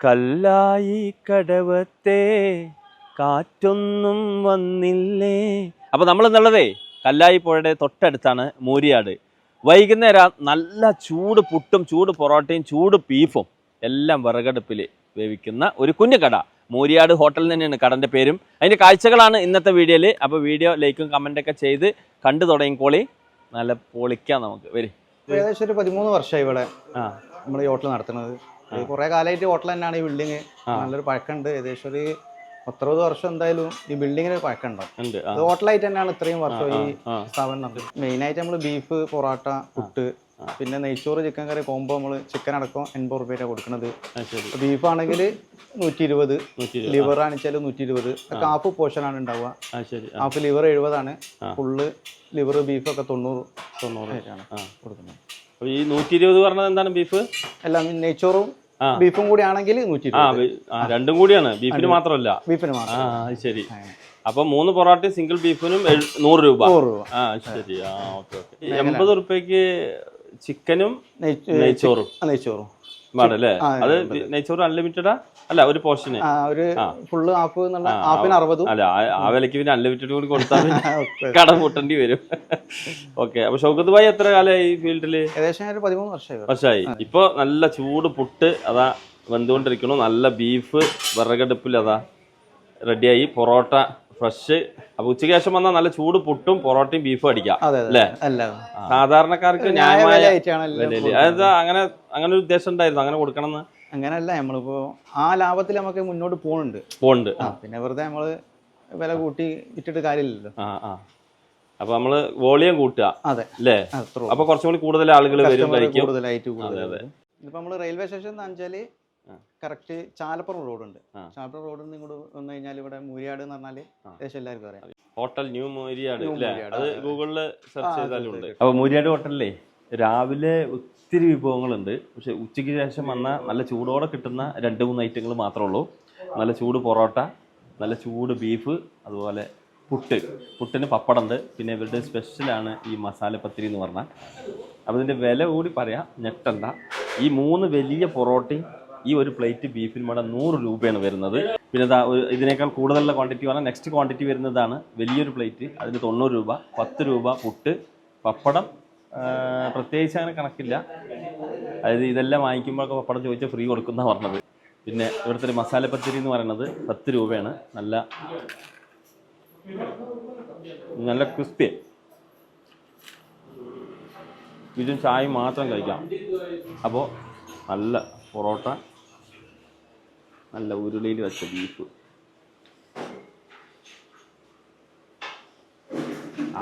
കല്ലായി കടവത്തെ കാറ്റൊന്നും വന്നില്ലേ? അപ്പൊ നമ്മൾ എന്നുള്ളതേ കല്ലായി പുഴയുടെ തൊട്ടടുത്താണ് മൂരിയാട്. വൈകുന്നേരം നല്ല ചൂട് പുട്ടും ചൂട് പൊറോട്ടയും ചൂട് ബീഫും എല്ലാം വിറകടുപ്പിൽ വേവിക്കുന്ന ഒരു കുഞ്ഞു കട. മൂരിയാട് ഹോട്ടൽ തന്നെയാണ് കടന്റെ പേരും. അതിന്റെ കാഴ്ചകളാണ് ഇന്നത്തെ വീഡിയോയിൽ അപ്പോൾ വീഡിയോ ലൈക്കും കമന്റൊക്കെ ചെയ്ത് കണ്ടു തുടങ്ങിക്കോളി നല്ല പൊളിക്കാം നമുക്ക്. വരും. ഏകദേശം ഒരു പതിമൂന്ന് വർഷമായി ഇവിടെ ആ. നമ്മൾ ഈ ഹോട്ടൽ നടത്തുന്നത്. കുറെ കാലമായിട്ട് ഹോട്ടൽ തന്നെയാണ് ഈ ബിൽഡിങ് നല്ലൊരു പഴക്കമുണ്ട്. ഏകദേശം ഒരു പത്തറുപത് വർഷം എന്തായാലും ഈ ബിൽഡിങ്ങിന് പഴക്കമുണ്ടാവും ഉണ്ട്. ഹോട്ടലായിട്ട് തന്നെയാണ് ഇത്രയും വർഷം ഈ. സ്ഥാപനം മെയിൻ ആയിട്ട് നമ്മൾ ബീഫ് പൊറോട്ട പുട്ട് പിന്നെ നെയ്ച്ചോറ് ചിക്കൻ കറി കോമ്പോ നമ്മൾ ചിക്കൻ അടക്കം എൺപത് റുപ്യ കൊടുക്കുന്നത് ബീഫ് ആണെങ്കിൽ നൂറ്റി ഇരുപത് ലിവർ ആണെച്ചാൽ നൂറ്റി ഇരുപത് ഹാഫ് പോർഷൻ ആണ് ഉണ്ടാവുക. ഹാഫ് ലിവർ എഴുപതാണ്. ഫുള്ള് ലിവർ ബീഫ് ഒക്കെ തൊണ്ണൂറ് തൊണ്ണൂറ്. കൊടുക്കുന്നത്. അപ്പൊ ഈ നൂറ്റി ഇരുപത് പറഞ്ഞത് എന്താണ് ബീഫ് എല്ലാം നെയ്ച്ചോറും ബീഫും കൂടി ആണെങ്കിൽ നൂറ്റി ആ രണ്ടും കൂടിയാണ്. ബീഫിന് മാത്രമല്ല. ബീഫിന് മാത്രം. ആ ശരി. അപ്പൊ മൂന്ന് പൊറോട്ടയും സിംഗിൾ ബീഫിനും നൂറ് രൂപ. നൂറ് രൂപ. ആ ശരി. ആ ഓക്കെ ഓക്കെ. എൺപത് റുപ്യക്ക് ചിക്കനും നെയ്ച്ചോ- നെയ്ച്ചോറും. നെയ്ച്ചോറും. വേണല്ലേ അത് നെയ്ച്ചോറ് അൺലിമിറ്റഡാ? അല്ല ഒരു പോർഷന്. ആ ഒരു ഫുള്ള് ഹാഫ് എന്നുള്ള ഹാഫിന് അറുപതും. അല്ല ആ- വിലക്ക് പിന്നെ അൺലിമിറ്റഡ് കൂടി കൊടുത്താൽ. കട പൂട്ടേണ്ടി വരും. ഓക്കെ അപ്പൊ ഷൗക്കത്ത് ഭായി എത്ര കാലമായി ഈ ഫീൽഡിൽ ഏകദേശം ഒരു പതിമൂന്ന് വർഷമായി. വർഷമായി. ഇപ്പൊ നല്ല ചൂട് പുട്ട് അതാ വെന്തുകൊണ്ടിരിക്കണു നല്ല ബീഫ് വിറകടുപ്പിൽ അതാ റെഡിയായി പൊറോട്ട ഫ്രഷ്. അപ്പൊ ഉച്ചയ്ക്ക് ശേഷം വന്നാൽ നല്ല ചൂട് പുട്ടും പൊറോട്ടയും ബീഫും അടിക്കാം. അല്ലേ? സാധാരണക്കാർക്ക് ന്യായ ന്യായമായ അങ്ങനെ അങ്ങനെ ഒരു ഉദ്ദേശം ഉണ്ടായിരുന്നു? അങ്ങനെ കൊടുക്കണം എന്ന് അങ്ങനെയല്ല നമ്മളിപ്പോ ആ ലാഭത്തിൽ നമുക്ക് മുന്നോട്ട് പോകുന്നുണ്ട് പോണ്ട് ആ പിന്നെ വെറുതെ നമ്മൾ വില കൂട്ടി ഇട്ടിട്ട് കാര്യമില്ലല്ലോ. അപ്പൊ നമ്മൾ വോളിയം കൂട്ടുക. അതെ. അല്ലേ? അപ്പൊ കുറച്ചും കൂടി കൂടുതൽ ആളുകൾ വരും കൂടുതലായിട്ട് കൂടുതൽ ഇപ്പൊ നമ്മൾ റെയിൽവേ സ്റ്റേഷൻ എന്ന് വെച്ചാൽ. കറക്റ്റ് ചാലപ്പുറം റോഡുണ്ട്. ഉണ്ട് ചാലപ്പുറം റോഡിൽ നിന്ന് ഇങ്ങോട്ട് വന്നു കഴിഞ്ഞാൽ ഇവിടെ മൂരിയാട് എന്ന് പറഞ്ഞാൽ ഏകദേശം എല്ലാവർക്കും അറിയാം. ഹോട്ടൽ ന്യൂ മൂരിയാട് അത് ഗൂഗിളിൽ. ഗൂഗിളിൽ സെർച്ച് ആ, ചെയ്താലും search ഉണ്ട്. അപ്പൊ മൂരിയാട് ഹോട്ടലിലേ രാവിലെ ഒത്തിരി വിഭവങ്ങളുണ്ട്. പക്ഷെ ഉച്ചയ്ക്ക് ശേഷം വന്ന നല്ല ചൂടോടെ കിട്ടുന്ന രണ്ട് മൂന്ന് ഐറ്റങ്ങൾ മാത്രമേ ഉള്ളൂ. നല്ല ചൂട് പൊറോട്ട നല്ല ചൂട് ബീഫ് അതുപോലെ പുട്ട്. പുട്ടിന് പപ്പടമുണ്ട്. പിന്നെ ഇവരുടെ സ്പെഷ്യലാണ് ഈ മസാല പത്തിരി എന്ന് പറഞ്ഞാൽ. അപ്പോൾ ഇതിന്റെ വില കൂടി പറയാം ഞെട്ടണ്ട. ഈ മൂന്ന് വലിയ പൊറോട്ടയും ഈ ഒരു പ്ലേറ്റ് ബീഫിന് വേണം നൂറ് രൂപയാണ് വരുന്നത്. പിന്നെ ഇതിനേക്കാൾ കൂടുതലുള്ള ക്വാണ്ടിറ്റി പറഞ്ഞാൽ നെക്സ്റ്റ് ക്വാണ്ടിറ്റി വരുന്നതാണ് വലിയൊരു പ്ലേറ്റ് അതിന് തൊണ്ണൂറ് രൂപ പത്ത് രൂപ പുട്ട് പപ്പടം പ്രത്യേകിച്ച് അങ്ങനെ കണക്കില്ല. അതായത് ഇതെല്ലാം വാങ്ങിക്കുമ്പോഴൊക്കെ പപ്പടം ചോദിച്ചാൽ ഫ്രീ കൊടുക്കുന്ന പറഞ്ഞത്. പിന്നെ ഇവിടുത്തെ മസാല പത്തിരി എന്ന് പറയുന്നത് പത്ത് രൂപയാണ്. നല്ല നല്ല ക്രിസ്പി. ഇതും ചായ മാത്രം കഴിക്കാം. അപ്പോൾ നല്ല പൊറോട്ട നല്ല ഉരുളിയിൽ വെച്ച ബീഫ്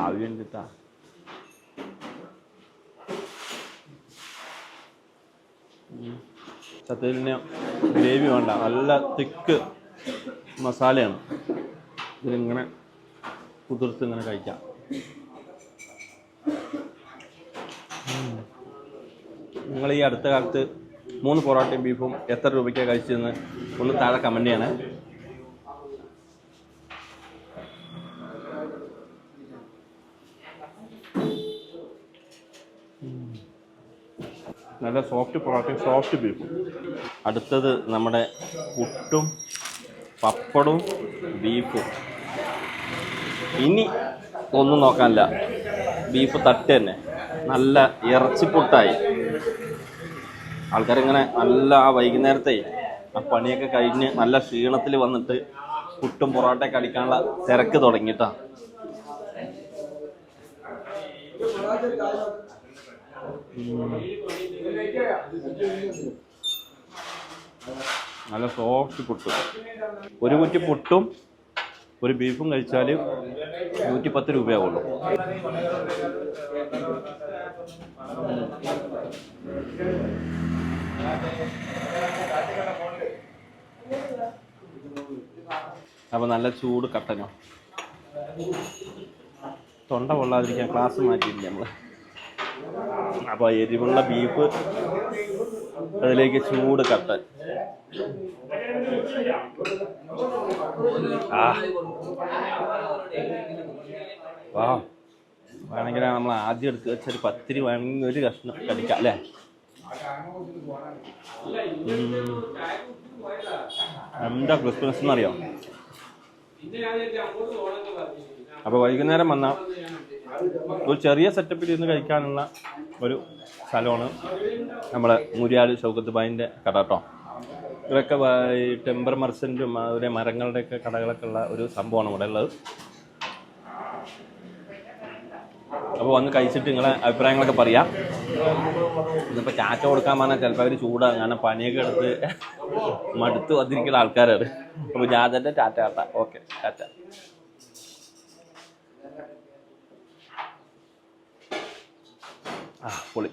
ആവിയുണ്ട് കേട്ടാ സത്യത്തിന് ഗ്രേവി വേണ്ട. നല്ല തിക്ക് മസാലയാണ്. ഇതിലിങ്ങനെ കുതിർത്ത് ഇങ്ങനെ കഴിക്കാം. നിങ്ങൾ ഈ അടുത്ത കാലത്ത് മൂന്ന് പൊറോട്ടയും ബീഫും എത്ര രൂപയ്ക്കാണ് കഴിച്ചതെന്ന് ഒന്ന് താഴെ കമന്റ് ചെയ്യണേ. നല്ല സോഫ്റ്റ് പൊറോട്ടയും സോഫ്റ്റ് ബീഫും. അടുത്തത് നമ്മുടെ പുട്ടും പപ്പടവും ബീഫും. ഇനി ഒന്നും നോക്കാനില്ല. ബീഫ് തട്ട് തന്നെ. നല്ല ഇറച്ചിപ്പുട്ടായി. ആൾക്കാരിങ്ങനെ നല്ല ആ വൈകുന്നേരത്തെ ആ പണിയൊക്കെ കഴിഞ്ഞ് നല്ല ക്ഷീണത്തിൽ വന്നിട്ട് പുട്ടും പൊറോട്ടയൊക്കെ അടിക്കാനുള്ള തിരക്ക് തുടങ്ങിട്ടാ. നല്ല സോഫ്റ്റ് പുട്ട്. ഒരു കുറ്റി പുട്ടും ഒരു ബീഫും കഴിച്ചാൽ നൂറ്റി പത്ത് രൂപയാവുള്ളൂ. അപ്പോൾ നല്ല ചൂട് കട്ടനോ? തൊണ്ട കൊള്ളാതിരിക്കാൻ ക്ലാസ് മാറ്റിയില്ല നമ്മൾ അപ്പോൾ എരിവുള്ള ബീഫ് അതിലേക്ക് ചൂട് കട്ടൻ. ആ. വാ. വേണമെങ്കിൽ നമ്മൾ ആദ്യം എടുത്ത് വെച്ചൊരു പത്തിരി വേണമെങ്കിൽ ഒരു കഷ്ണം കടിക്കാം അല്ലേ. എന്താ ക്രിസ്മസ് എന്നറിയോ? അപ്പോൾ വൈകുന്നേരം വന്ന ഒരു ചെറിയ സെറ്റപ്പിൽ ഇരുന്ന് കഴിക്കാനുള്ള ഒരു സ്ഥലമാണ് നമ്മുടെ മുരിയാട് ഷൗക്കത്ത് ബായിന്റെ കട കേട്ടോ ഇവരൊക്കെ ടെമ്പർ മർച്ചന്റും അതുപോലെ മരങ്ങളുടെയൊക്കെ കടകളൊക്കെ ഉള്ള ഒരു സംഭവമാണ് ഇവിടെ ഉള്ളത് അപ്പോൾ വന്ന് കഴിച്ചിട്ട് നിങ്ങളെ അഭിപ്രായങ്ങളൊക്കെ പറയാം. ഇന്നിപ്പോൾ ചാറ്റ കൊടുക്കാൻ പറഞ്ഞാൽ ചിലപ്പോൾ അവർ ചൂടാകും കാരണം പനിയൊക്കെ എടുത്ത് മടുത്ത് വന്നിരിക്കുന്ന ആൾക്കാരാണ്. അപ്പോൾ ഞാൻ തന്നെ ടാറ്റ ടാറ്റ ഓക്കെ ടാറ്റ ആ പൊളി.